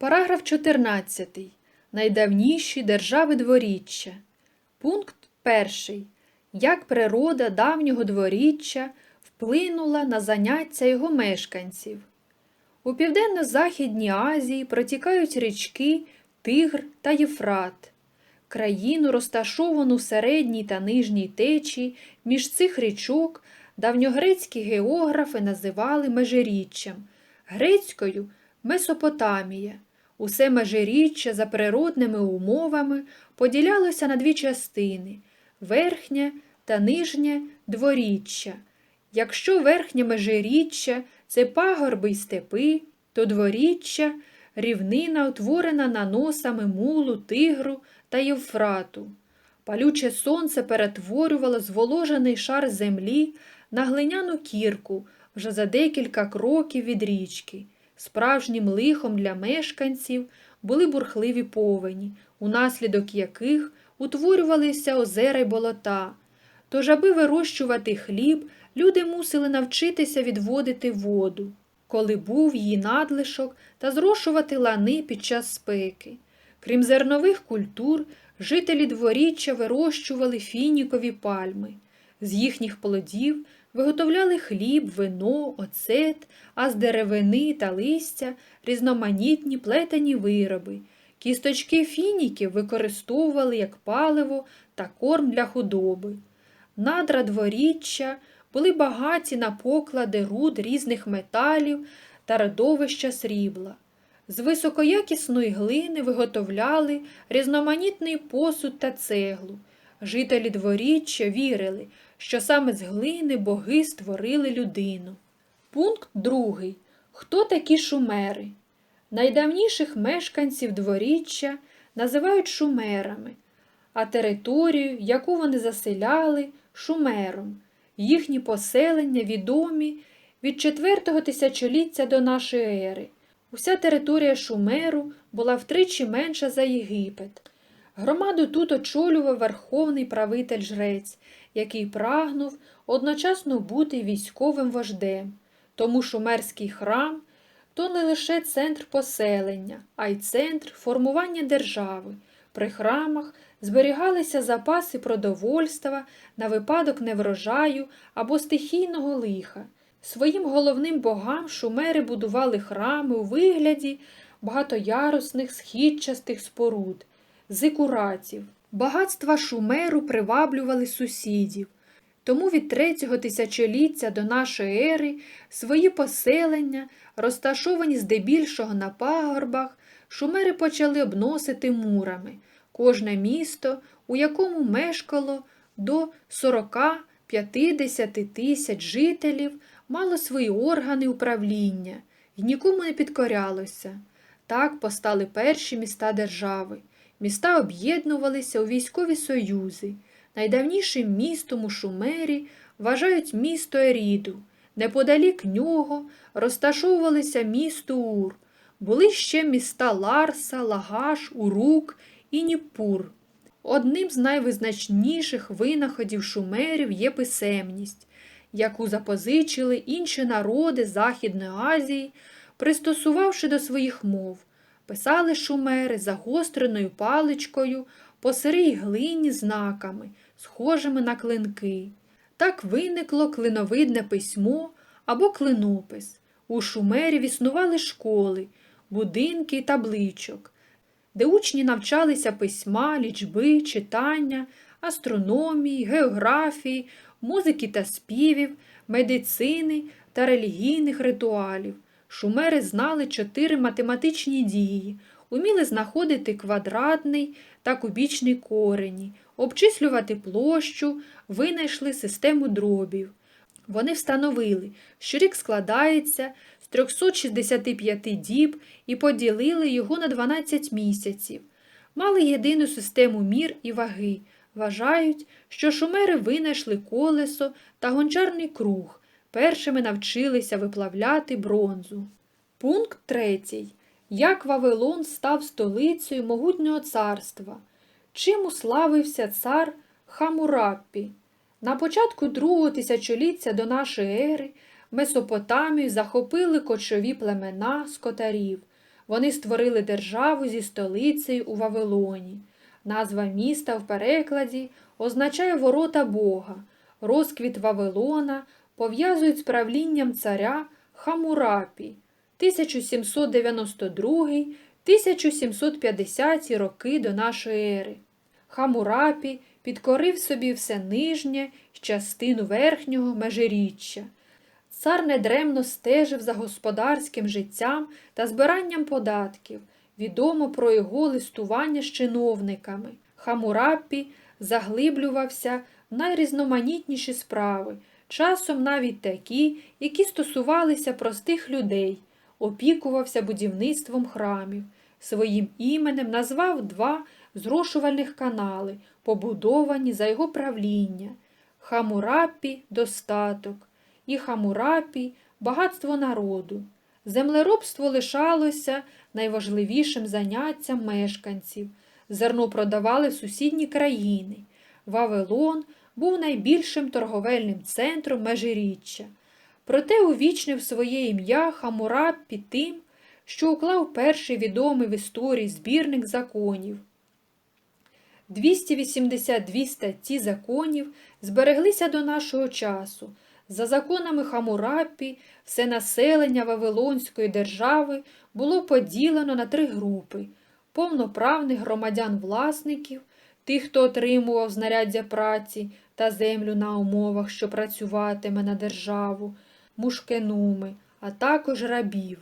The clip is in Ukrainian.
Параграф 14. Найдавніші держави дворіччя. Пункт 1. Як природа давнього дворіччя вплинула на заняття його мешканців. У південно-західній Азії протікають річки Тигр та Єфрат. Країну, розташовану в середній та нижній течії, між цих річок давньогрецькі географи називали межиріччям, грецькою Месопотамія. Усе межиріччя за природними умовами поділялося на дві частини верхнє та нижнє дворіччя. Якщо верхнє межиріччя це пагорби й степи, то дворіччя рівнина, утворена наносами мулу, тигру та євфрату. Палюче сонце перетворювало зволожений шар землі на глиняну кірку вже за декілька кроків від річки. Справжнім лихом для мешканців були бурхливі повені, унаслідок яких утворювалися озера й болота. Тож, аби вирощувати хліб, люди мусили навчитися відводити воду, коли був її надлишок, та зрошувати лани під час спеки. Крім зернових культур, жителі дворіччя вирощували фінікові пальми. З їхніх плодів виготовляли хліб, вино, оцет, а з деревини та листя різноманітні плетені вироби. Кісточки фініків використовували як паливо та корм для худоби. Надра дворіччя були багаті на поклади руд різних металів та родовища срібла. З високоякісної глини виготовляли різноманітний посуд та цеглу. Жителі дворіччя вірили, що саме з глини боги створили людину. Пункт другий. Хто такі шумери? Найдавніших мешканців дворіччя називають шумерами, а територію, яку вони заселяли, шумером. Їхні поселення відомі від 4 тисячоліття до нашої ери. Уся територія Шумеру була втричі менша за Єгипет. Громаду тут очолював верховний правитель жрець, який прагнув одночасно бути військовим вождем. Тому шумерський храм то не лише центр поселення, а й центр формування держави. При храмах зберігалися запаси продовольства на випадок неврожаю або стихійного лиха. Своїм головним богам шумери будували храми у вигляді багатоярусних східчастих споруд, зикуратів. Багатства шумеру приваблювали сусідів. Тому від третього тисячоліття до нашої ери свої поселення, розташовані здебільшого на пагорбах, шумери почали обносити мурами. Кожне місто, у якому мешкало до 40-50 тисяч жителів, мало свої органи управління і нікому не підкорялося. Так постали перші міста держави. Міста об'єднувалися у військові союзи. Найдавнішим містом у Шумері вважають місто Еріду. Неподалік нього розташовувалися місто Ур. Були ще міста Ларса, Лагаш, Урук і Ніпур. Одним з найвизначніших винаходів шумерів є писемність, яку запозичили інші народи Західної Азії, пристосувавши до своїх мов. Писали шумери загостреною паличкою по сирій глині знаками, схожими на клинки. Так виникло клиновидне письмо або клинопис. У шумерів існували школи, будинки і табличок, де учні навчалися письма, лічби, читання, астрономії, географії, музики та співів, медицини та релігійних ритуалів. Шумери знали чотири математичні дії, уміли знаходити квадратний та кубічний корені, обчислювати площу, винайшли систему дробів. Вони встановили, що рік складається з 365 діб і поділили його на 12 місяців. Мали єдину систему мір і ваги. Вважають, що шумери винайшли колесо та гончарний круг, першими навчилися виплавляти бронзу. Пункт третій. Як Вавилон став столицею могутнього царства? Чим уславився цар Хамураппі? На початку другого тисячоліття до нашої ери Месопотамію захопили кочові племена скотарів. Вони створили державу зі столицею у Вавилоні. Назва міста в перекладі означає ворота Бога. Розквіт Вавилона пов'язують з правлінням царя Хамурапі 1792-1750 роки до нашої ери. Хамурапі підкорив собі все нижнє й частину верхнього межиріччя. Цар недремно стежив за господарським життям та збиранням податків. Відомо про його листування з чиновниками. Хамурапі заглиблювався в найрізноманітніші справи, часом навіть такі, які стосувалися простих людей, опікувався будівництвом храмів. Своїм іменем назвав два зрошувальних канали, побудовані за його правління. Хамурапі достаток і Хамурапі багатство народу. Землеробство лишалося найважливішим заняттям мешканців. Зерно продавали в сусідні країни. Вавилон був найбільшим торговельним центром межиріччя. Проте увічнив своє ім'я Хамурапі тим, що уклав перший відомий в історії збірник законів. 282 статті законів збереглися до нашого часу. За законами Хамурапі, все населення Вавилонської держави було поділено на три групи повноправних громадян-власників, тих, хто отримував знаряддя праці та землю на умовах, що працюватиме на державу, мушкенуми, а також рабів.